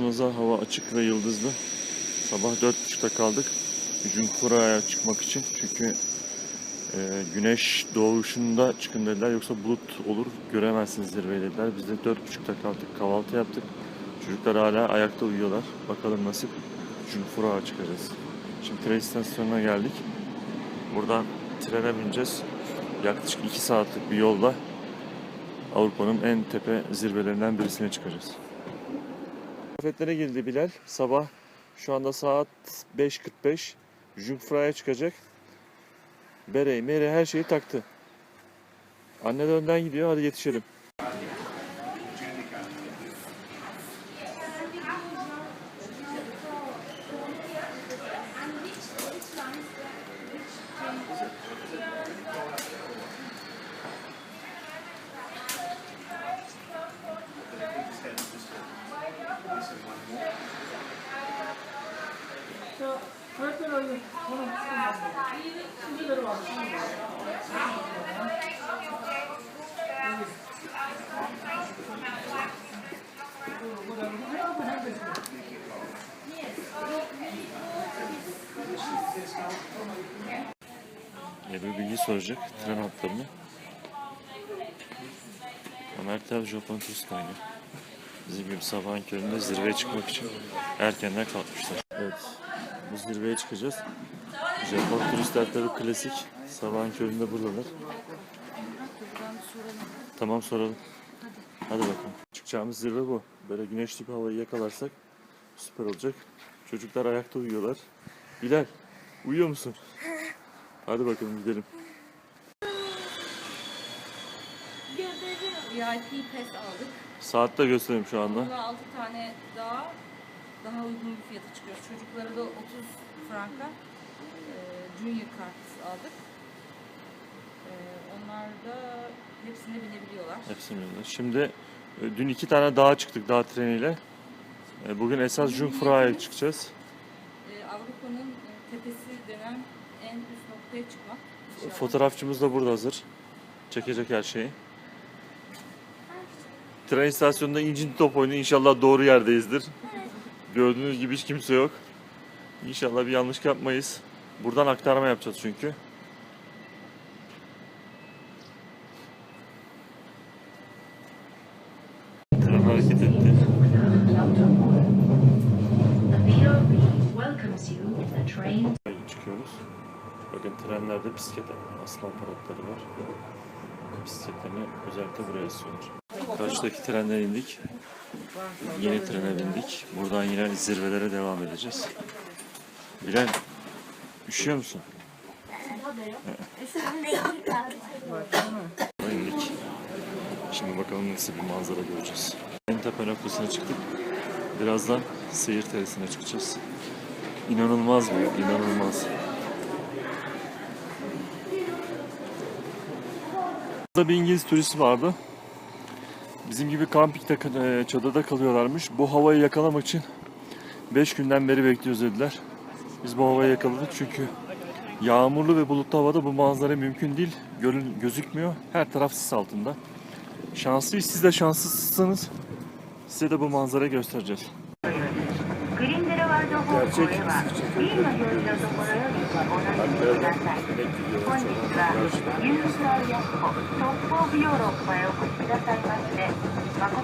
Baktığımızda hava açık ve yıldızlı. Sabah 4.30'da kaldık. Junkfura'ya çıkmak için. Çünkü e, güneş doğuşunda çıkın dediler. Yoksa bulut olur göremezsiniz zirveyi dediler. Biz de 4.30'da kaldık. Kahvaltı yaptık. Çocuklar hala ayakta uyuyorlar. Bakalım nasip Junkfura'ya çıkacağız. Şimdi tren istasyonuna geldik. Buradan trene bineceğiz. Yaklaşık 2 saatlik bir yolda Avrupa'nın en tepe zirvelerinden birisine çıkacağız. Kıyafetlere girdi Bilal. Sabah şu anda saat 5.45. Jungfrau'ya çıkacak. Bereyi, mere her şeyi taktı. Anne de önden gidiyor. Hadi yetişelim. Ebru bilgi soracak tren hatlarını. Ömer Tav Japon turist oynuyor. Bizim gibi sabahın köründe zirveye çıkmak için erkenden kalkmışlar. Evet, bu zirveye çıkacağız. Japon turistler tabi klasik. Sabahın köründe buradalar. Tamam soralım. Hadi bakalım. Çıkacağımız zirve bu. Böyle güneşli bir havayı yakalarsak süper olacak. Çocuklar ayakta uyuyorlar. Bilal, uyuyor musun? Hadi bakalım gidelim. VIP pes aldık. Saatte göstereyim şu anda. Buna 6 tane daha daha uygun bir fiyata çıkıyor. Çocuklara da 30 franka e, junior kart aldık. E, onlar da hepsine binebiliyorlar. Hepsini bildiler. Şimdi e, dün iki tane dağa çıktık dağ treniyle. E, Bugün esas Jungfrau'ya çıkacağız. E, Avrupa'nın e, tepesi denen en üst noktaya çıkmak. İnşallah. Fotoğrafçımız da burada hazır. Çekecek her şeyi. Tren istasyonunda incin top oyunu inşallah doğru yerdeyizdir. Gördüğünüz gibi hiç kimse yok. İnşallah bir yanlış yapmayız. Buradan aktarma yapacağız çünkü. Tren hareket etti. Çıkıyoruz. Bakın trenlerde bisiklet asma aparatları var. Bisikletlerini özellikle buraya asıyorlar. Karşıdaki trenden indik. Yeni trene bindik. Buradan yine zirvelere devam edeceğiz. Bilal, üşüyor musun? indik. Şimdi bakalım nasıl bir manzara göreceğiz. En tepe noktasına çıktık. Birazdan seyir teresine çıkacağız. İnanılmaz büyük, inanılmaz. Burada bir İngiliz turist vardı. Bizim gibi kampikte e, çadırda kalıyorlarmış. Bu havayı yakalamak için 5 günden beri bekliyoruz dediler. Biz bu havayı yakaladık çünkü yağmurlu ve bulutlu havada bu manzara mümkün değil. Görün, gözükmüyor. Her taraf sis altında. Şanslıyız. Siz de şanslısınız. Size de bu manzarayı göstereceğiz. グリンデルワルド方向へは B の表示のところよりお乗りください。本日はユースアイアットトップオブヨーロッパへお越しくださいまして誠